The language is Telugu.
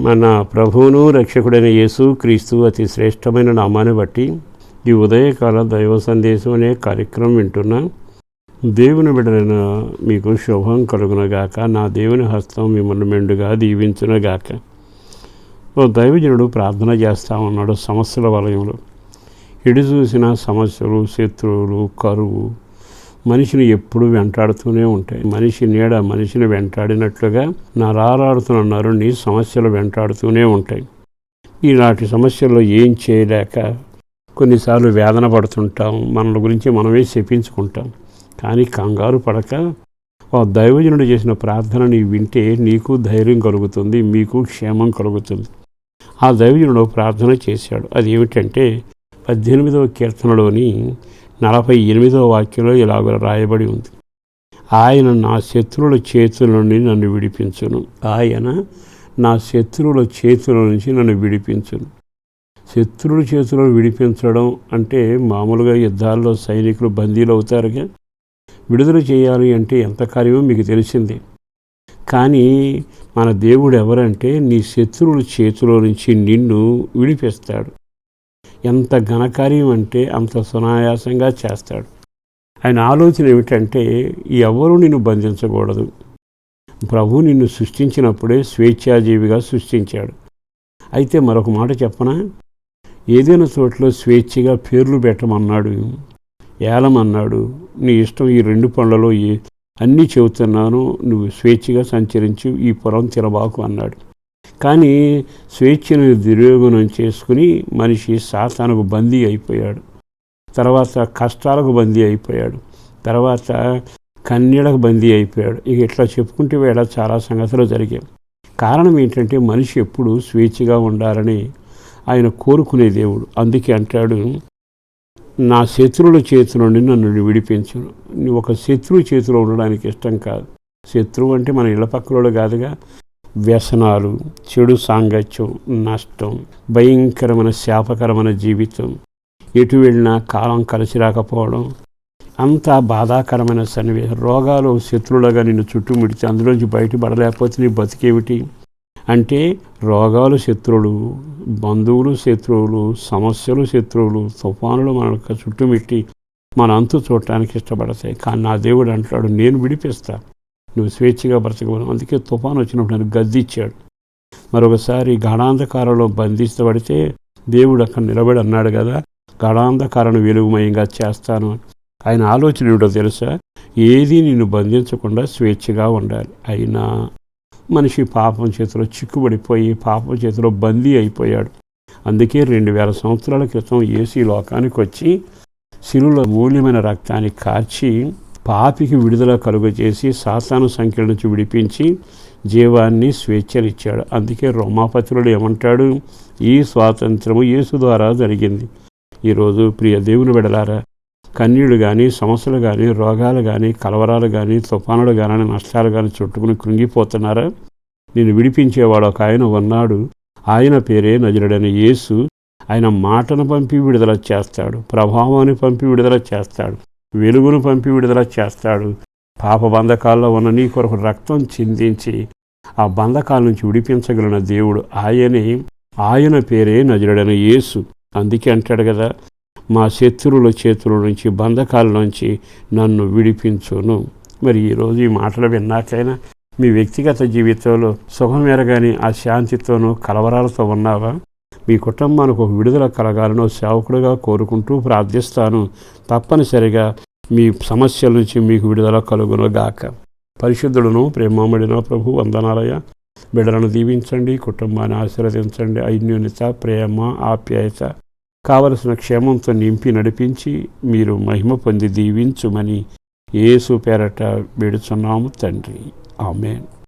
మన ప్రభువును రక్షకుడైన యేసు క్రీస్తు అతి శ్రేష్టమైన నామాన్ని బట్టి ఈ ఉదయకాల దైవ సందేశం అనే కార్యక్రమం వింటున్నా. దేవుని బిడలైన మీకు శుభం కలుగునగాక. నా దేవుని హస్తం మిమ్మల్ని మెండుగా దీవించునగాక. ఓ దైవజనుడు ప్రార్థన చేస్తా ఉన్నాడు సమస్యల వలయంలో. ఎడు చూసిన సమస్యలు శత్రువులు కరువు మనిషిని ఎప్పుడు వెంటాడుతూనే ఉంటాయి. మనిషి నీడ మనిషిని వెంటాడినట్లుగా నా రారాడుతున్న నరుణ్ణి సమస్యలు వెంటాడుతూనే ఉంటాయి. ఈనాటి సమస్యల్లో ఏం చేయలేక కొన్నిసార్లు వేదన పడుతుంటాం. మనల గురించి మనమే శపించుకుంటాం. కానీ కంగారు పడక. ఆ దైవజనుడు చేసిన ప్రార్థన నీ వింటే నీకు ధైర్యం కలుగుతుంది మీకు క్షేమం కలుగుతుంది. ఆ దైవజనుడు ప్రార్థన చేశాడు. అది ఏమిటంటే పద్దెనిమిదవ కీర్తనలోని నలభై ఎనిమిదవ వాక్యంలో ఇలాగ రాయబడి ఉంది. ఆయన నా శత్రువుల చేతుల నుండి నన్ను విడిపించును. ఆయన నా శత్రువుల చేతుల నుంచి నన్ను విడిపించును. శత్రువుల చేతిలో విడిపించడం అంటే మామూలుగా యుద్ధాల్లో సైనికులు బందీలు అవుతారుగా. విడుదల చేయాలి అంటే ఎంత కార్యమో మీకు తెలిసిందే. కానీ మన దేవుడు ఎవరంటే నీ శత్రువుల చేతిలో నుంచి నిన్ను విడిపిస్తాడు. ఎంత ఘనకార్యం అంటే అంత సునాయాసంగా చేస్తాడు. ఆయన ఆలోచన ఏమిటంటే ఎవరు నిన్ను బంధించకూడదు. ప్రభు నిన్ను సృష్టించినప్పుడే స్వేచ్ఛాజీవిగా సృష్టించాడు. అయితే మరొక మాట చెప్పనా? ఏదైనా చోట్ల స్వేచ్ఛగా పేర్లు పెట్టమన్నాడు ఏలమన్నాడు నీ ఇష్టం ఈ రెండు పనులలో ఏ అన్నీ చెబుతున్నాను నువ్వు స్వేచ్ఛగా సంచరించి ఈ పొలం తినబాకు అన్నాడు. కానీ స్వేచ్ఛను దుర్యోగనం చేసుకుని మనిషి సాతానకు బందీ అయిపోయాడు. తర్వాత కష్టాలకు బందీ అయిపోయాడు. తర్వాత కన్నీడకు బందీ అయిపోయాడు. ఇక ఇట్లా చెప్పుకుంటే వేళ చాలా సంగతులు జరిగాయి. కారణం ఏంటంటే మనిషి ఎప్పుడు స్వేచ్ఛగా ఉండాలని ఆయన కోరుకునే దేవుడు. అందుకే అంటాడు నా శత్రువుల చేతి నుండి నన్ను విడిపించను. నువ్వు ఒక శత్రువు చేతిలో ఉండడానికి ఇష్టం కాదు. శత్రువు అంటే మన ఇళ్ళ పక్కలో కాదుగా. వ్యసనాలు చెడు సాంగత్యం నష్టం భయంకరమైన శాపకరమైన జీవితం. ఎటు వెళ్ళినా కాలం కలిసి రాకపోవడం అంతా బాధాకరమైన సన్నివేశం రోగాలు శత్రువులుగా నిన్ను చుట్టుముడితే అందులోంచి బయటపడలేకపోతే నీ బతికేమిటి? అంటే రోగాలు శత్రువులు బంధువులు శత్రువులు సమస్యలు శత్రువులు తుఫానులు మన చుట్టుమిట్టి మన అంతు చూడటానికి ఇష్టపడతాయి. కానీ నా దేవుడు అంటాడు నేను విడిపిస్తా. నువ్వు స్వేచ్ఛగా బ్రతకవను అందుకే తుఫాను వచ్చినప్పుడు నన్ను గద్దిచ్చాడు మరొకసారి గాఢాంధకారంలో బంధిస్తబడితే దేవుడు అక్కడ నిలబడి అన్నాడు కదా గాఢాంధకారాన్ని వెలుగుమయంగా చేస్తాను ఆయన ఆలోచన ఏమిటో తెలుసా? ఏది నిన్ను బంధించకుండా స్వేచ్ఛగా ఉండాలి. అయినా మనిషి పాపం చేతిలో చిక్కుబడిపోయి పాపం చేతిలో బందీ అయిపోయాడు. అందుకే రెండు వేల సంవత్సరాల క్రితం ఏసీ లోకానికి వచ్చి శిలులో మూల్యమైన రక్తాన్ని కార్చి పాపికి విడుదల కలుగజేసి సాతాను సంఖ్యల నుంచి విడిపించి జీవాన్ని స్వేచ్ఛనిచ్చాడు. అందుకే రోమాపత్రుడు ఏమంటాడు? ఈ స్వాతంత్రము యేసు ద్వారా జరిగింది. ఈరోజు ప్రియ దేవుని విడలారా కన్నీళ్ళు కానీ సమస్యలు కానీ రోగాలు కానీ కలవరాలు కానీ తుఫానులు కానీ నష్టాలు కానీ చుట్టుకుని కృంగిపోతున్నారా? నేను విడిపించేవాడు ఒక ఆయన ఉన్నాడు. ఆయన పేరే నజరుడైన యేసు. ఆయన మాటను పంపి విడుదల చేస్తాడు. ప్రభావాన్ని పంపి విడుదల చేస్తాడు. వెలుగును పంపి విడుదల చేస్తాడు. పాప బంధకాల్లో ఉన్న నీ కొరకు రక్తం చిందించి ఆ బంధకాల నుంచి విడిపించగలిగిన దేవుడు ఆయనే. ఆయన పేరే నజరుడైన యేసు. అందుకే అంటాడు కదా మా శత్రువుల చేతుల నుంచి బంధకాల నుంచి నన్ను విడిపించును. మరి ఈరోజు ఈ మాటలు విన్నాకైనా మీ వ్యక్తిగత జీవితంలో సుఖం ఎరగాని ఆ శాంతితోనూ కలవరాలతో ఉన్నావా? మీ కుటుంబానికి ఒక విడుదల కలగాలను సేవకుడిగా కోరుకుంటూ ప్రార్థిస్తాను. తప్పనిసరిగా మీ సమస్యల నుంచి మీకు విడుదల కలుగును గాక పరిశుద్ధుడును ప్రేమమడిన ప్రభు వందనాలయ. బిడ్డలను దీవించండి కుటుంబాన్ని ఆశీర్వదించండి. ఐన్యూన్యత ప్రేమ ఆప్యాయత కావలసిన క్షేమంతో నింపి నడిపించి మీరు మహిమ పొంది దీవించుమని ఏసు పేరట వేడుచున్నాము తండ్రి. ఆమెన్.